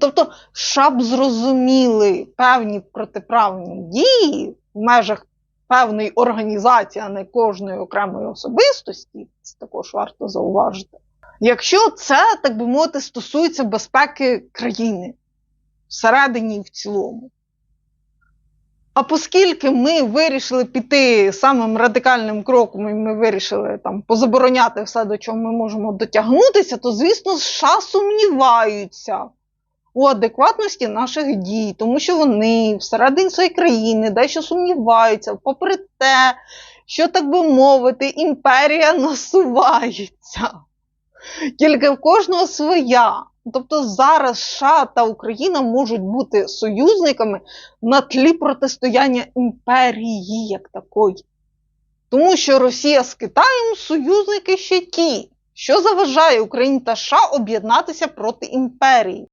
Тобто, щоб зрозуміли певні протиправні дії в межах певної організації, а не кожної окремої особистості, це також варто зауважити. Якщо це, так би мовити, стосується безпеки країни всередині і в цілому. А оскільки ми вирішили піти самим радикальним кроком, і ми вирішили там позабороняти все, до чого ми можемо дотягнутися, то, звісно, США сумніваються у адекватності наших дій, тому що вони всередині своєї країни дещо сумніваються, попри те, що, так би мовити, імперія насувається. Тільки в кожного своя. Тобто зараз США та Україна можуть бути союзниками на тлі протистояння імперії як такої. Тому що Росія з Китаєм союзники ще ті, що заважає Україні та США об'єднатися проти імперії.